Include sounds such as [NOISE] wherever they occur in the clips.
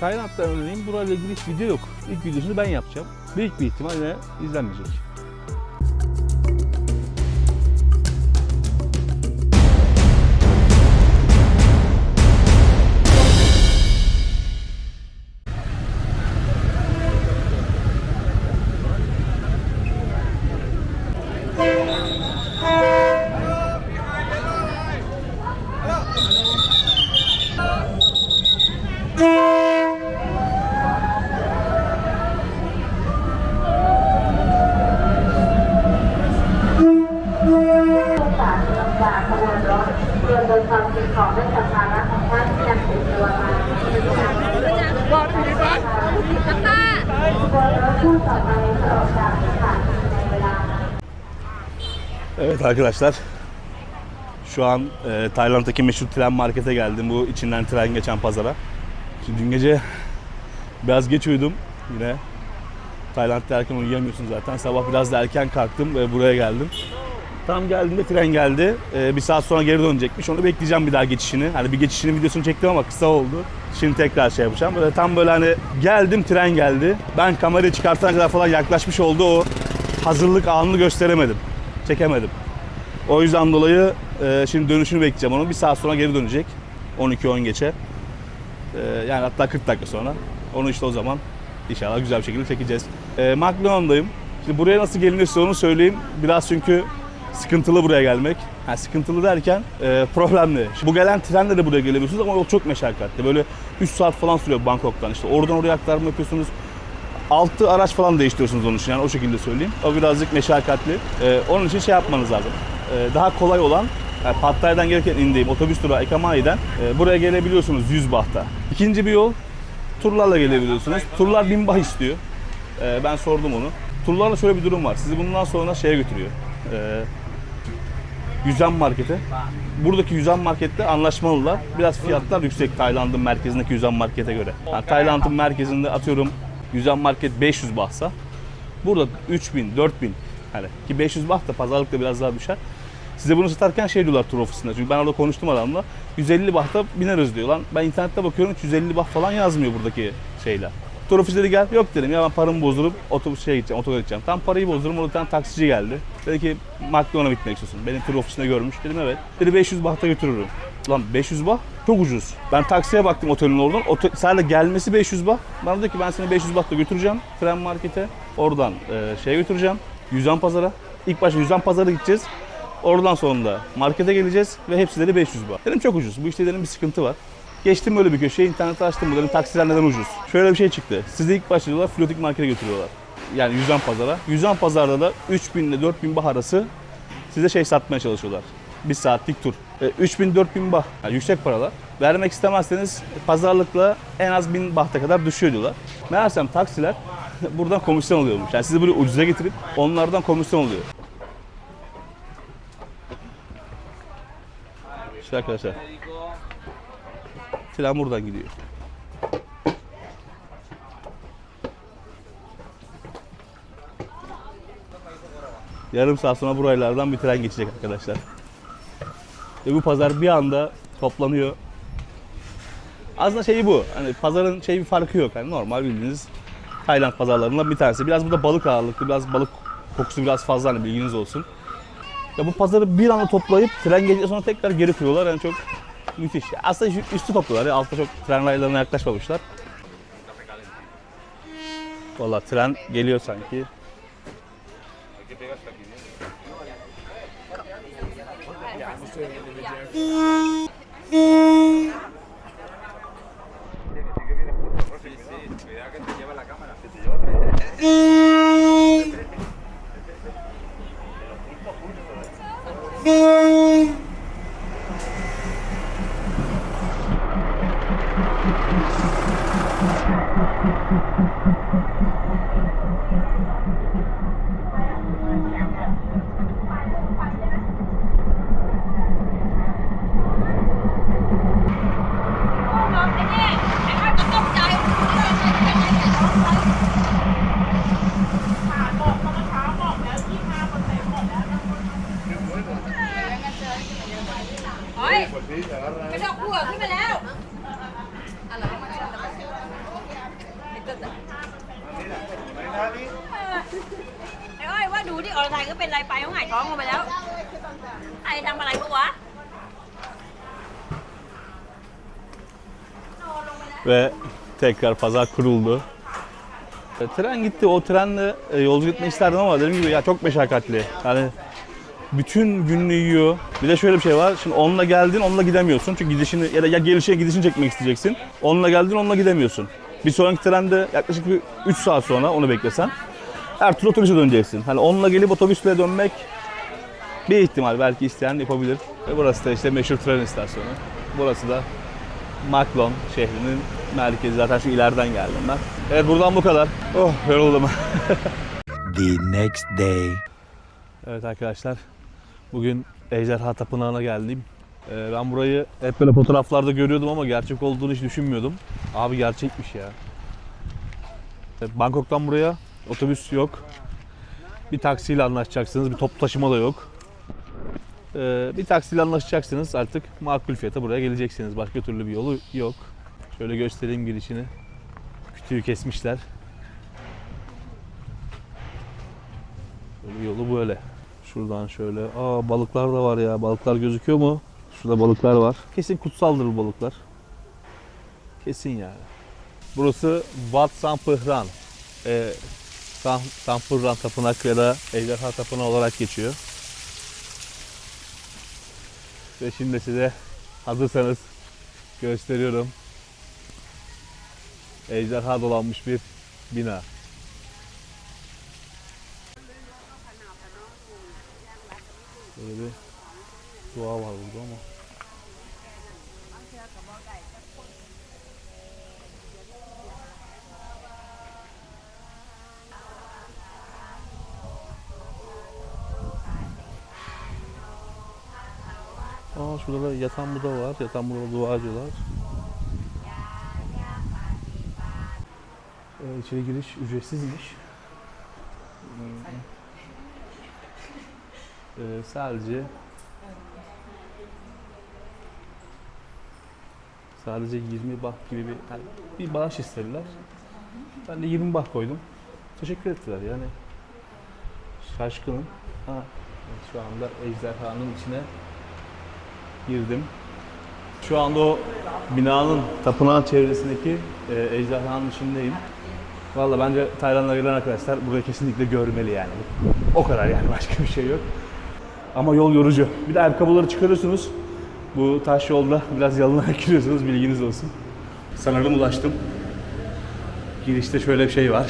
Tayland'da örneğin burayla ilgili hiç video yok. İlk videosunu ben yapacağım. Büyük bir ihtimalle izlenmeyecek. Evet arkadaşlar. Şu an e, Tayland'daki meşhur tren markete geldim. Bu içinden tren geçen pazara. Şimdi dün gece biraz geç uyudum yine. Tayland'da erken uyuyamıyorsun zaten. Sabah biraz da erken kalktım ve buraya geldim. Tam geldiğimde tren geldi. E, bir saat sonra geri dönecekmiş. Onu bekleyeceğim bir daha geçişini. Hani bir geçişini videosunu çektim ama kısa oldu. Şimdi tekrar şey yapacağım. Böyle tam böyle hani geldim tren geldi. Ben kamerayı çıkartana kadar falan yaklaşmış oldu. O hazırlık anını gösteremedim. Çekemedim. O yüzden dolayı e, şimdi dönüşünü bekleyeceğim onun. Bir saat sonra geri dönecek. 12-10 geçe. E, yani hatta 40 dakika sonra. Onu işte o zaman inşallah güzel bir şekilde çekeceğiz. E, McLaren'dayım. Şimdi buraya nasıl gelinirse onu söyleyeyim. Biraz çünkü sıkıntılı buraya gelmek. Ha, sıkıntılı derken e, problemli. Bu gelen trenle de buraya gelebiliyorsunuz ama yol çok meşakkatli. Böyle 3 saat falan sürüyor Bangkok'tan. İşte oradan oraya aktarma yapıyorsunuz. 6 araç falan değiştiriyorsunuz onun için yani o şekilde söyleyeyim. O birazcık meşakkatli. Ee, onun için şey yapmanız lazım. Ee, daha kolay olan yani Pattaya'dan gelirken indiğim otobüs durağı Ekamai'den e, buraya gelebiliyorsunuz 100 bahta. İkinci bir yol turlarla gelebiliyorsunuz. Turlar 1000 bah istiyor. Ee, ben sordum onu. Turlarla şöyle bir durum var. Sizi bundan sonra şeye götürüyor. Ee, Yüzen markete. Buradaki yüzen markette anlaşmalılar. Biraz fiyatlar yüksek Tayland'ın merkezindeki yüzen markete göre. Yani Tayland'ın merkezinde atıyorum yüzen market 500 bahsa. Burada 3000, 4000 hani ki 500 bah da pazarlıkta biraz daha düşer. Size bunu satarken şey diyorlar tur ofisinde. Çünkü ben orada konuştum adamla. 150 bahta bineriz diyor lan. Ben internette bakıyorum hiç 150 bah falan yazmıyor buradaki şeyler. Tur ofisi dedi gel. Yok dedim ya ben paramı bozdurup otobüs şeye gideceğim, otogara gideceğim. Tam parayı bozdurum. Orada bir tane taksici geldi. Dedi ki McDonald'a gitmek istiyorsun. Beni tur ofisinde görmüş. Dedim evet. Dedi 500 bahta götürürüm. Lan 500 bah çok ucuz. Ben taksiye baktım otelin oradan. Otel, sadece gelmesi 500 bah. Bana dedi ki ben seni 500 bahta götüreceğim. Tren markete. Oradan e, şeye götüreceğim. Yüzden pazara. İlk başta yüzden pazara gideceğiz. Oradan sonra da markete geleceğiz ve hepsi dedi 500 baht. Dedim çok ucuz. Bu işte dedim bir sıkıntı var. Geçtim böyle bir köşeye, internette açtım bu dedim taksiler neden ucuz. Şöyle bir şey çıktı. Sizi ilk başta diyorlar flotik markete götürüyorlar. Yani yüzden pazara. Yüzden pazarda da 3000 ile 4000 bah arası size şey satmaya çalışıyorlar. Bir saatlik tur. E, 3000 4000 bah. Yani yüksek paralar. Vermek istemezseniz pazarlıkla en az 1000 bahta kadar düşüyor diyorlar. Meğersem taksiler [LAUGHS] buradan komisyon alıyormuş. Yani sizi buraya ucuza getirip onlardan komisyon alıyor. İşte arkadaşlar. Tren buradan gidiyor. Yarım saat sonra buraylardan bir tren geçecek arkadaşlar. Ve bu pazar bir anda toplanıyor. Aslında şeyi bu. Hani pazarın şey bir farkı yok. Hani normal bildiğiniz Tayland pazarlarından bir tanesi. Biraz burada balık ağırlıklı, biraz balık kokusu biraz fazla hani bilginiz olsun. Ya bu pazarı bir anda toplayıp tren geldikten sonra tekrar geri koyuyorlar. Yani çok müthiş. Aslında üstü topluyorlar. Ya. Altta çok tren raylarına yaklaşmamışlar. Valla tren geliyor sanki. Ve tekrar pazar kuruldu. E, Tren gitti. O trenle e, yolculuk etmek isterdim ama dediğim gibi ya çok meşakkatli. Yani bütün gününü yiyor. Bir de şöyle bir şey var. Şimdi onunla geldin, onunla gidemiyorsun. Çünkü gidişini ya da ya gelişine gidişini çekmek isteyeceksin. Onunla geldin, onunla gidemiyorsun. Bir sonraki trende yaklaşık bir 3 saat sonra onu beklesen her türlü otobüse döneceksin. Hani onunla gelip otobüsle dönmek bir ihtimal. Belki isteyen yapabilir. Ve burası da işte meşhur tren istasyonu. Burası da Maklon şehrinin merkezi. Zaten şu ileriden geldim ben. Evet buradan bu kadar. Oh yoruldum. [LAUGHS] the next day. Evet arkadaşlar. Bugün Ejderha Tapınağı'na geldim. Ee, ben burayı hep böyle fotoğraflarda görüyordum ama gerçek olduğunu hiç düşünmüyordum. Abi gerçekmiş ya. Evet, Bangkok'tan buraya otobüs yok. Bir taksiyle anlaşacaksınız. Bir toplu taşıma da yok. Ee, bir taksiyle anlaşacaksınız. Artık makul fiyata buraya geleceksiniz. Başka türlü bir yolu yok. Şöyle göstereyim girişini. Kütüğü kesmişler. Böyle yolu böyle. Şuradan şöyle. Aa balıklar da var ya. Balıklar gözüküyor mu? Şurada balıklar var. Kesin kutsaldır bu balıklar. Kesin yani. Burası Wat Sampıhran. Ee, Sam, Sampıhran Tapınak ya da Ejderha Tapınağı olarak geçiyor. Ve şimdi size hazırsanız gösteriyorum. Ejderha dolanmış bir bina. Böyle bir dua var burada ama. Aa şurada da yatan Buda var. Yatan Buda dua ediyorlar. Ee, içeri giriş ücretsizmiş. Ee, sadece sadece 20 bah gibi bir yani bir bağış istediler. Ben de 20 bah koydum. Teşekkür ettiler yani. Şaşkınım. Ha, şu anda ejderhanın içine girdim. Şu anda o binanın, tapınağın çevresindeki e, ejderhanın içindeyim. Valla bence Tayland'a gelen arkadaşlar burayı kesinlikle görmeli yani. O kadar yani [LAUGHS] başka bir şey yok. Ama yol yorucu. Bir de ayakkabıları çıkarıyorsunuz. Bu taş yolda biraz yalınarak [LAUGHS] giriyorsunuz bilginiz olsun. Sanırım ulaştım. Girişte şöyle bir şey var.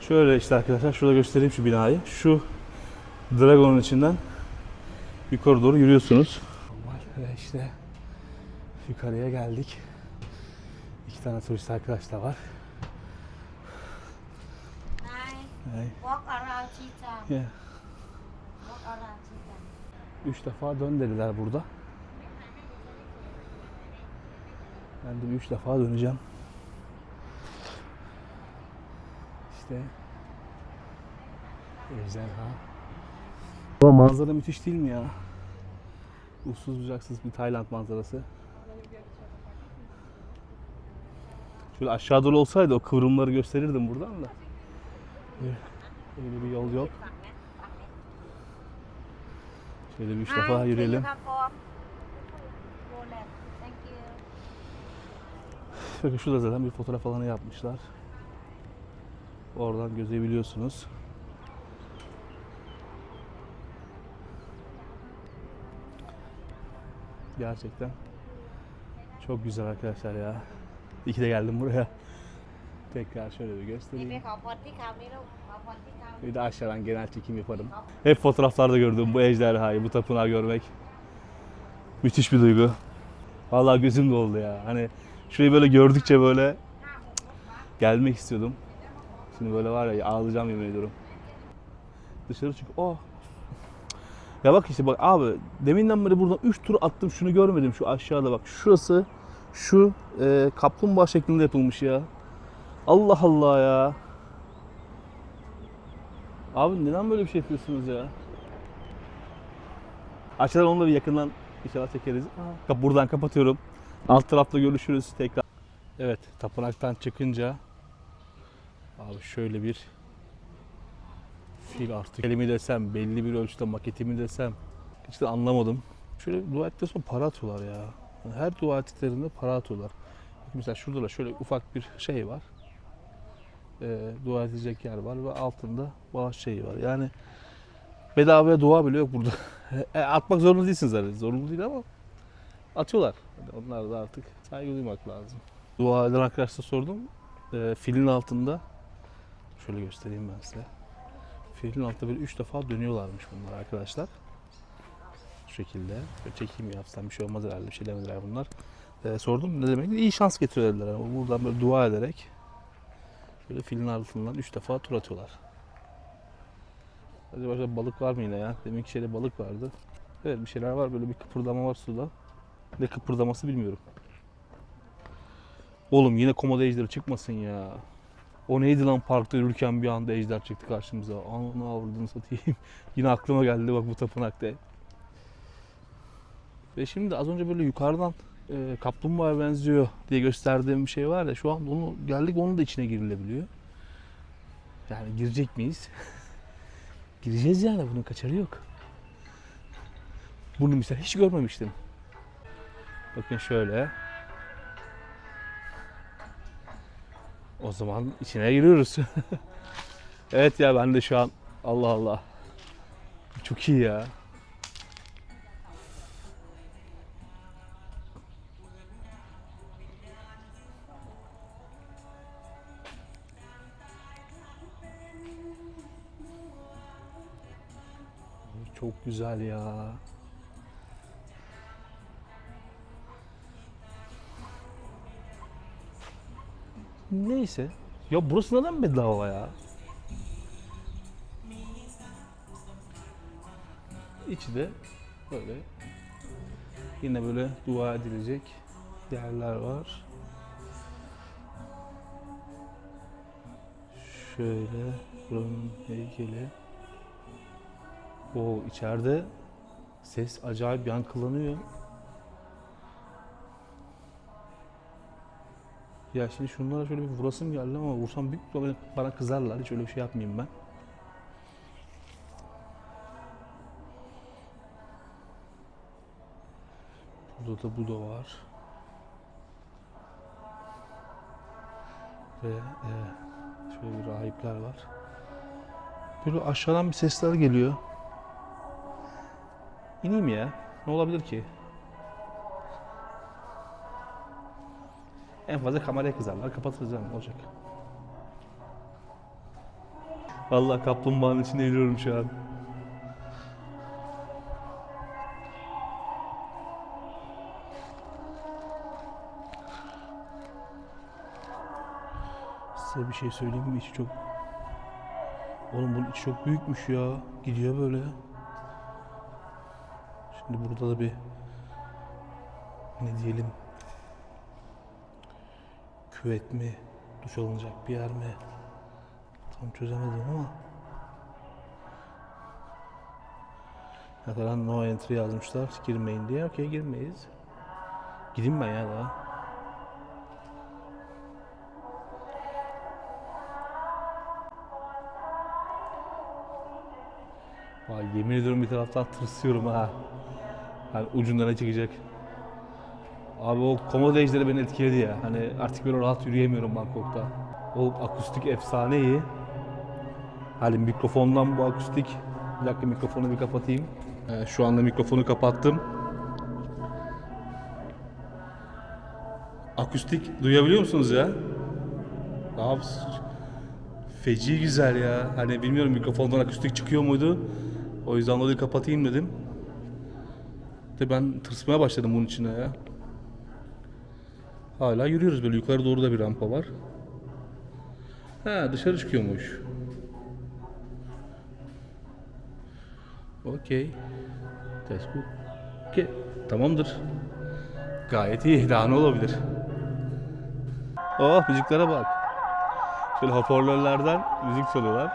Şöyle işte arkadaşlar şurada göstereyim şu binayı. Şu Dragon'un içinden yukarı doğru yürüyorsunuz. Normal ve işte yukarıya geldik. İki tane turist arkadaş da var. Hey. Walk around Cheetah. Yeah. Walk around Cheetah. Üç defa dön dediler burada. Ben de üç defa döneceğim. İşte ejderha. Ama manzara müthiş değil mi ya? Uçsuz bucaksız bir Tayland manzarası. Şöyle aşağı doğru olsaydı o kıvrımları gösterirdim buradan da. Eh, öyle bir yol yok. Şöyle bir üç defa yürüyelim. Bakın şurada zaten bir fotoğraf alanı yapmışlar. Oradan gözebiliyorsunuz. Gerçekten çok güzel arkadaşlar ya. İyi ki de geldim buraya. Tekrar şöyle bir göstereyim. Bir de aşağıdan genel çekim yaparım. Hep fotoğraflarda gördüğüm bu ejderhayı, bu tapınağı görmek müthiş bir duygu. Vallahi gözüm doldu ya. Hani şurayı böyle gördükçe böyle gelmek istiyordum. Şimdi böyle var ya ağlayacağım yemin ediyorum. Dışarı çık. Oh ya bak işte bak abi deminden beri buradan 3 tur attım şunu görmedim şu aşağıda bak şurası şu e, kaplumbağa şeklinde yapılmış ya. Allah Allah ya. Abi neden böyle bir şey yapıyorsunuz ya? Aşağıdan onu da bir yakından inşallah çekeriz. Kap- Buradan kapatıyorum. Alt tarafta görüşürüz tekrar. Evet, tapınaktan çıkınca abi şöyle bir fil artık elimi desem, belli bir ölçüde maketimi desem hiç de anlamadım. Şöyle dua ettikten sonra para atıyorlar ya. Her dua ettiklerinde para atıyorlar. Mesela şurada da şöyle ufak bir şey var. Ee, dua edecek yer var ve altında bağış şeyi var. Yani bedavaya dua bile yok burada. [LAUGHS] E, atmak zorunda değilsiniz zaten. Zorunlu değil ama atıyorlar. Yani onlar da artık saygı duymak lazım. Dua eden arkadaşlara sordum. Ee, filin altında şöyle göstereyim ben size. Filin altında böyle üç defa dönüyorlarmış bunlar arkadaşlar. Şu şekilde. Böyle çekeyim yapsam bir şey olmaz herhalde. Bir şey demediler bunlar. Ee, sordum ne demek? İyi şans getiriyor dediler. Yani buradan böyle dua ederek şöyle filin altından üç defa tur atıyorlar. Acaba şurada balık var mı yine ya? Deminki şeyde balık vardı. Evet bir şeyler var. Böyle bir kıpırdama var suda. Ne kıpırdaması bilmiyorum. Oğlum yine komodo ejderi çıkmasın ya. O neydi lan parkta yürürken bir anda ejder çıktı karşımıza. Ananı avradını satayım. [LAUGHS] yine aklıma geldi bak bu tapınakta. Ve şimdi az önce böyle yukarıdan e, kaplumbağaya benziyor diye gösterdiğim bir şey var ya şu an onu geldik onun da içine girilebiliyor. Yani girecek miyiz? [LAUGHS] Gireceğiz yani bunun kaçarı yok. Bunu mesela hiç görmemiştim. Bakın şöyle. O zaman içine giriyoruz. [LAUGHS] evet ya ben de şu an Allah Allah. Çok iyi ya. Çok güzel ya. Neyse. Ya burası neden bedava ya? İçi de böyle yine böyle dua edilecek yerler var. Şöyle buranın heykeli. O içeride ses acayip yankılanıyor. Ya şimdi şunlara şöyle bir vurasım geldi ama vursam büyük ihtimalle bana kızarlar. Hiç öyle bir şey yapmayayım ben. Burada da bu da var. Ve e, şöyle bir rahipler var. Böyle aşağıdan bir sesler geliyor. İneyim ya. Ne olabilir ki? En fazla kameraya kızarlar. Kapatırız olacak? Vallahi kaplumbağanın içinde yürüyorum şu an. Size bir şey söyleyeyim mi? İçi çok... Oğlum bunun içi çok büyükmüş ya. Gidiyor böyle. Şimdi burada da bir... Ne diyelim? Küvet mi? Duş alınacak bir yer mi? Tam çözemedim ama. Ne no entry yazmışlar. Girmeyin diye. Okey girmeyiz. Gideyim ben ya daha. Vay yemin ediyorum bir taraftan tırsıyorum ha. Hani ucundan ne çıkacak. Abi o komodo ejderi beni etkiledi ya. Hani artık böyle rahat yürüyemiyorum Bangkok'ta. O akustik efsane iyi. Hani mikrofondan bu akustik. Bir dakika mikrofonu bir kapatayım. Ee, şu anda mikrofonu kapattım. Akustik duyabiliyor musunuz ya? Abi feci güzel ya. Hani bilmiyorum mikrofondan akustik çıkıyor muydu? O yüzden dolayı kapatayım dedim. De ben tırsmaya başladım bunun içine ya. Hala yürüyoruz böyle yukarı doğru da bir rampa var. Ha dışarı çıkıyormuş. Okey. Test bu. Okey. Tamamdır. Gayet iyi. Daha ne olabilir? Oh müziklere bak. Şöyle hoparlörlerden müzik çalıyorlar.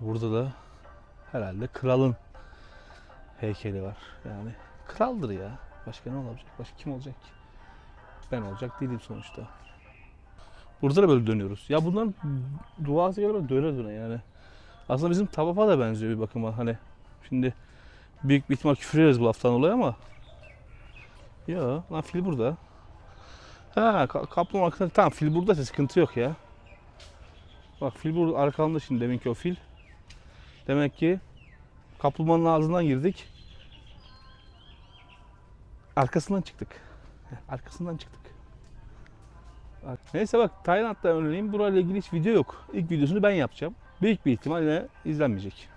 Burada da herhalde kralın heykeli var. Yani kraldır ya. Başka ne olacak? Başka kim olacak ki? Ben olacak değilim sonuçta. Burada da böyle dönüyoruz. Ya bunların duası böyle döne döne yani. Aslında bizim tavafa da benziyor bir bakıma. Hani şimdi büyük bir ihtimal küfür ederiz bu laftan dolayı ama Ya lan fil burada. Ha ka- kaplumbağa arkasında tamam fil burada sıkıntı yok ya. Bak fil burada arkamda şimdi deminki o fil. Demek ki kaplumbağanın ağzından girdik. Arkasından çıktık. Arkasından çıktık. Neyse bak Tayland'da örneğin burayla ilgili hiç video yok. İlk videosunu ben yapacağım. Büyük bir ihtimalle izlenmeyecek.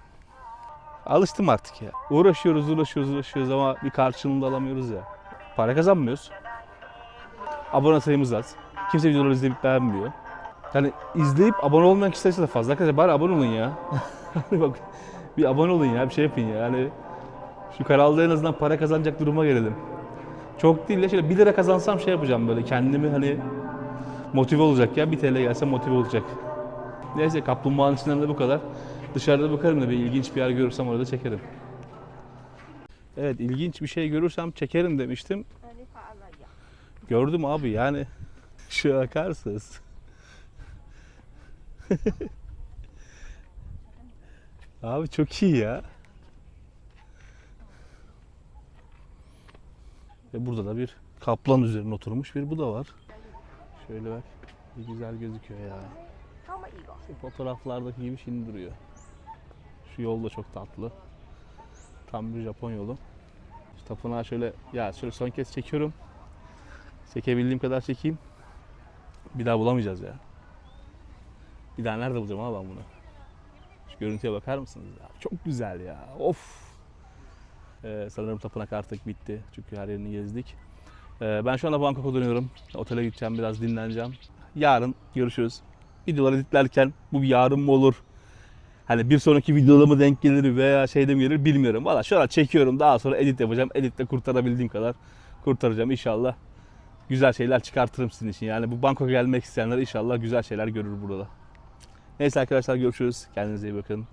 Alıştım artık ya. Uğraşıyoruz, uğraşıyoruz, uğraşıyoruz ama bir karşılığını da alamıyoruz ya. Para kazanmıyoruz. Abone sayımız az. Kimse videoları izleyip beğenmiyor. Yani izleyip abone olmayan kişi sayısı da fazla. Arkadaşlar bari abone olun ya. [LAUGHS] Hani bak bir abone olun ya bir şey yapın ya. Yani şu kanalda en azından para kazanacak duruma gelelim. Çok değil de şöyle 1 lira kazansam şey yapacağım böyle kendimi hani motive olacak ya 1 TL gelse motive olacak. Neyse kaplumbağanın içinden de bu kadar. Dışarıda bakarım da bir ilginç bir yer görürsem orada çekerim. Evet ilginç bir şey görürsem çekerim demiştim. Gördüm abi yani. [LAUGHS] Şu bakarsınız. [LAUGHS] abi çok iyi ya. Ve burada da bir kaplan üzerine oturmuş bir bu da var. Şöyle bak. Ne güzel gözüküyor ya. Şu fotoğraflardaki gibi şimdi duruyor. Şu yol da çok tatlı. Tam bir Japon yolu. Şu tapınağı şöyle ya şöyle son kez çekiyorum. Çekebildiğim kadar çekeyim. Bir daha bulamayacağız ya. Bir daha nerede bulacağım abi ben bunu? Görüntüye bakar mısınız ya? Çok güzel ya. Of. Ee, sanırım tapınak artık bitti. Çünkü her yerini gezdik. Ee, ben şu anda Bangkok'a dönüyorum. Otele gideceğim, biraz dinleneceğim. Yarın görüşürüz. Videoları editlerken bu bir yarın mı olur? Hani bir sonraki videoda mı denk gelir veya şeyde mi gelir bilmiyorum. Valla şu an çekiyorum daha sonra edit yapacağım. Editle kurtarabildiğim kadar kurtaracağım inşallah. Güzel şeyler çıkartırım sizin için. Yani bu Bangkok'a gelmek isteyenler inşallah güzel şeyler görür burada. Neyse arkadaşlar görüşürüz. Kendinize iyi bakın.